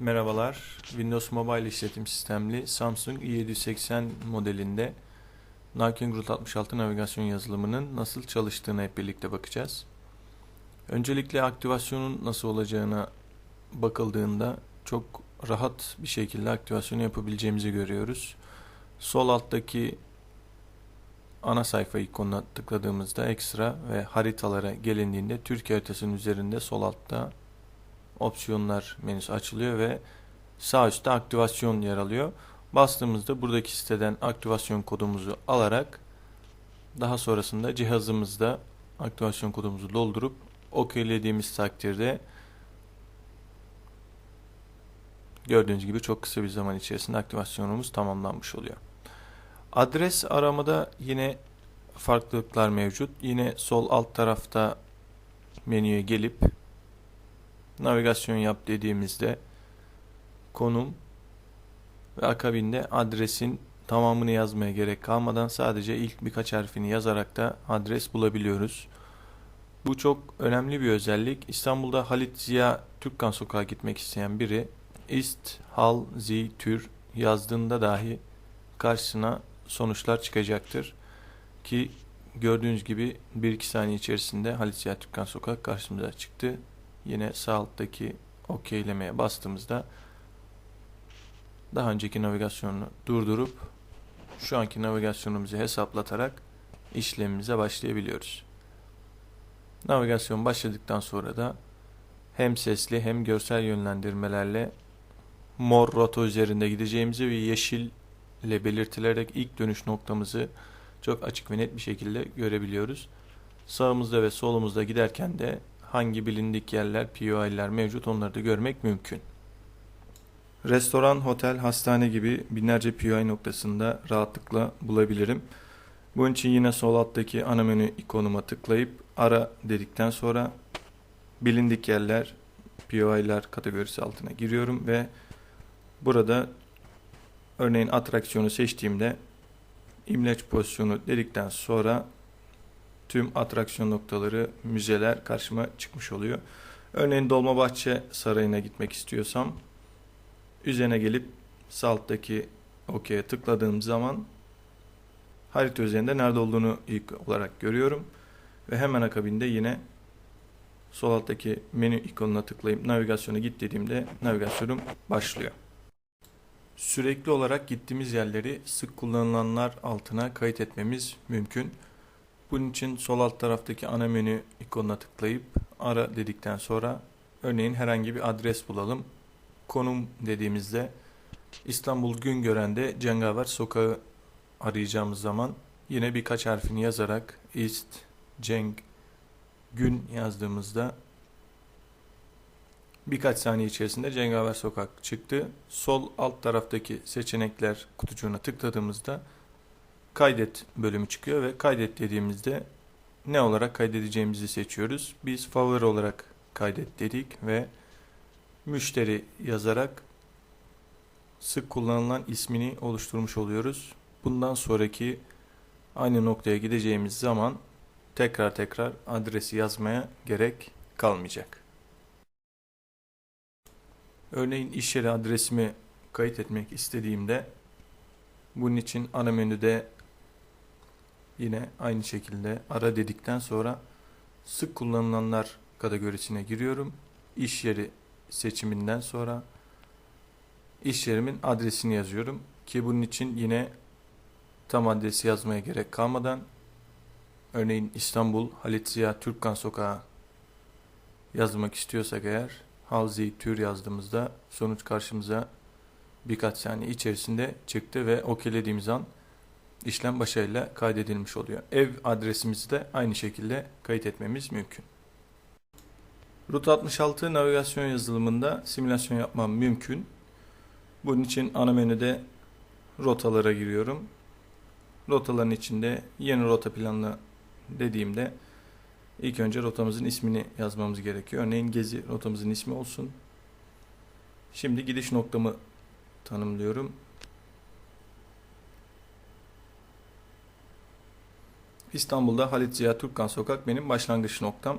Merhabalar. Windows Mobile işletim sistemli Samsung i780 modelinde Narking Route 66 navigasyon yazılımının nasıl çalıştığına hep birlikte bakacağız. Öncelikle aktivasyonun nasıl olacağına bakıldığında çok rahat bir şekilde aktivasyonu yapabileceğimizi görüyoruz. Sol alttaki ana sayfa ikonuna tıkladığımızda ekstra ve haritalara gelindiğinde Türkiye haritasının üzerinde sol altta opsiyonlar menüsü açılıyor ve sağ üstte aktivasyon yer alıyor. Bastığımızda buradaki siteden aktivasyon kodumuzu alarak daha sonrasında cihazımızda aktivasyon kodumuzu doldurup okeylediğimiz takdirde gördüğünüz gibi çok kısa bir zaman içerisinde aktivasyonumuz tamamlanmış oluyor. Adres aramada yine farklılıklar mevcut. Yine sol alt tarafta menüye gelip navigasyon yap dediğimizde konum ve akabinde adresin tamamını yazmaya gerek kalmadan sadece ilk birkaç harfini yazarak da adres bulabiliyoruz. Bu çok önemli bir özellik. İstanbul'da Halit Ziya Türkkan Sokağı gitmek isteyen biri ist, hal, zi, tür yazdığında dahi karşısına sonuçlar çıkacaktır. Ki gördüğünüz gibi 1-2 saniye içerisinde Halit Ziya Türkkan Sokak karşımıza çıktı. Yine sağ alttaki okeylemeye bastığımızda daha önceki navigasyonunu durdurup şu anki navigasyonumuzu hesaplatarak işlemimize başlayabiliyoruz. Navigasyon başladıktan sonra da hem sesli hem görsel yönlendirmelerle mor rota üzerinde gideceğimizi ve yeşil ile belirtilerek ilk dönüş noktamızı çok açık ve net bir şekilde görebiliyoruz. Sağımızda ve solumuzda giderken de hangi bilindik yerler, POI'ler mevcut onları da görmek mümkün. Restoran, otel, hastane gibi binlerce POI noktasında rahatlıkla bulabilirim. Bunun için yine sol alttaki ana menü ikonuma tıklayıp ara dedikten sonra bilindik yerler, POI'ler kategorisi altına giriyorum ve burada örneğin atraksiyonu seçtiğimde imleç pozisyonu dedikten sonra tüm atraksiyon noktaları, müzeler karşıma çıkmış oluyor. Örneğin Dolmabahçe Sarayı'na gitmek istiyorsam üzerine gelip sağ alttaki OK'ye tıkladığım zaman harita üzerinde nerede olduğunu ilk olarak görüyorum. Ve hemen akabinde yine sol alttaki menü ikonuna tıklayıp navigasyona git dediğimde navigasyonum başlıyor. Sürekli olarak gittiğimiz yerleri sık kullanılanlar altına kayıt etmemiz mümkün. Bunun için sol alt taraftaki ana menü ikonuna tıklayıp ara dedikten sonra örneğin herhangi bir adres bulalım. Konum dediğimizde İstanbul Güngören'de Cengaver Sokağı arayacağımız zaman yine birkaç harfini yazarak ist, cenk, gün yazdığımızda birkaç saniye içerisinde Cengaver Sokak çıktı. Sol alt taraftaki seçenekler kutucuğuna tıkladığımızda kaydet bölümü çıkıyor ve kaydet dediğimizde ne olarak kaydedeceğimizi seçiyoruz. Biz favori olarak kaydet dedik ve müşteri yazarak sık kullanılan ismini oluşturmuş oluyoruz. Bundan sonraki aynı noktaya gideceğimiz zaman tekrar tekrar adresi yazmaya gerek kalmayacak. Örneğin iş yeri adresimi kayıt etmek istediğimde bunun için ana menüde yine aynı şekilde ara dedikten sonra sık kullanılanlar kategorisine giriyorum. İş yeri seçiminden sonra iş yerimin adresini yazıyorum ki bunun için yine tam adresi yazmaya gerek kalmadan örneğin İstanbul Halit Ziya Türkkan Sokağı yazmak istiyorsak eğer Halzi Tür yazdığımızda sonuç karşımıza birkaç saniye içerisinde çıktı ve okeylediğimiz an işlem başarıyla kaydedilmiş oluyor. Ev adresimizi de aynı şekilde kayıt etmemiz mümkün. Route 66 navigasyon yazılımında simülasyon yapmam mümkün. Bunun için ana menüde rotalara giriyorum. Rotaların içinde yeni rota planla dediğimde ilk önce rotamızın ismini yazmamız gerekiyor. Örneğin gezi rotamızın ismi olsun. Şimdi gidiş noktamı tanımlıyorum. İstanbul'da Halit Ziya Türkkan Sokak benim başlangıç noktam.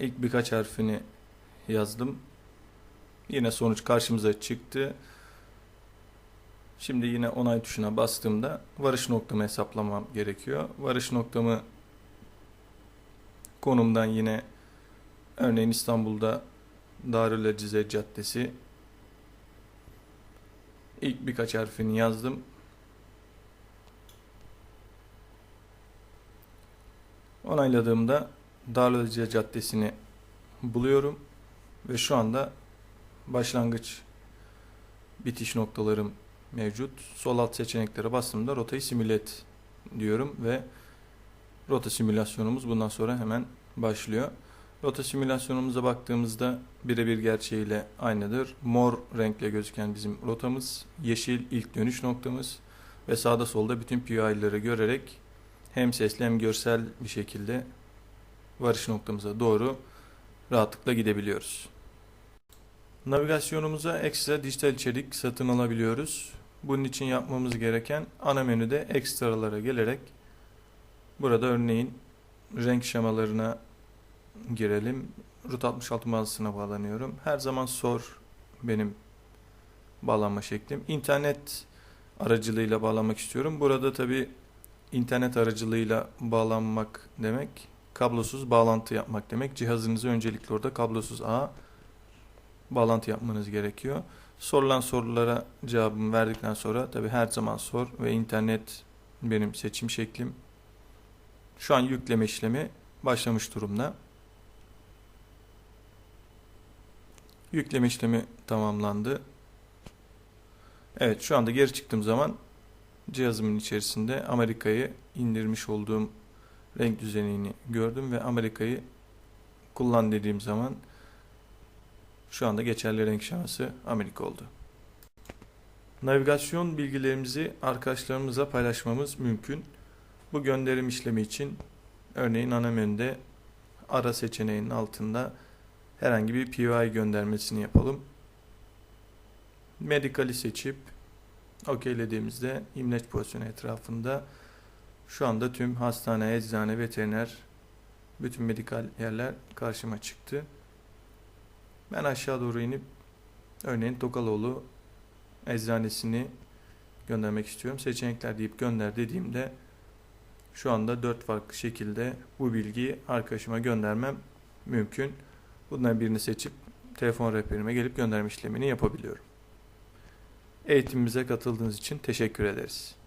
İlk birkaç harfini yazdım. Yine sonuç karşımıza çıktı. Şimdi yine onay tuşuna bastığımda varış noktamı hesaplamam gerekiyor. Varış noktamı konumdan yine örneğin İstanbul'da Darül Acize Caddesi ilk birkaç harfini yazdım. Onayladığımda Darül Acize Caddesi'ni buluyorum ve şu anda başlangıç bitiş noktalarım mevcut. Sol alt seçeneklere bastığımda rotayı simüle et diyorum ve rota simülasyonumuz bundan sonra hemen başlıyor. Rota simülasyonumuza baktığımızda birebir gerçeğiyle aynıdır. Mor renkle gözüken bizim rotamız, yeşil ilk dönüş noktamız ve sağda solda bütün PI'ları görerek hem sesli hem görsel bir şekilde varış noktamıza doğru rahatlıkla gidebiliyoruz. Navigasyonumuza ekstra dijital içerik satın alabiliyoruz. Bunun için yapmamız gereken ana menüde ekstralara gelerek burada örneğin renk şemalarına girelim. Route 66 mağazasına bağlanıyorum. Her zaman sor benim bağlanma şeklim. İnternet aracılığıyla bağlanmak istiyorum. Burada tabi internet aracılığıyla bağlanmak demek kablosuz bağlantı yapmak demek. Cihazınızı öncelikle orada kablosuz ağ bağlantı yapmanız gerekiyor. Sorulan sorulara cevabımı verdikten sonra tabi her zaman sor ve internet benim seçim şeklim. Şu an yükleme işlemi başlamış durumda. Yükleme işlemi tamamlandı. Evet şu anda geri çıktığım zaman cihazımın içerisinde Amerika'yı indirmiş olduğum renk düzenini gördüm ve Amerika'yı kullan dediğim zaman şu anda geçerli renk şeması Amerika oldu. Navigasyon bilgilerimizi arkadaşlarımıza paylaşmamız mümkün. Bu gönderim işlemi için örneğin ana menüde ara seçeneğinin altında herhangi bir POI göndermesini yapalım. Medical'i seçip okeylediğimizde imleç pozisyonu etrafında şu anda tüm hastane, eczane, veteriner, bütün medikal yerler karşıma çıktı. Ben aşağı doğru inip örneğin Tokaloğlu eczanesini göndermek istiyorum. Seçenekler deyip gönder dediğimde şu anda dört farklı şekilde bu bilgiyi arkadaşıma göndermem mümkün. Bundan birini seçip telefon rehberime gelip gönderme işlemini yapabiliyorum. Eğitimimize katıldığınız için teşekkür ederiz.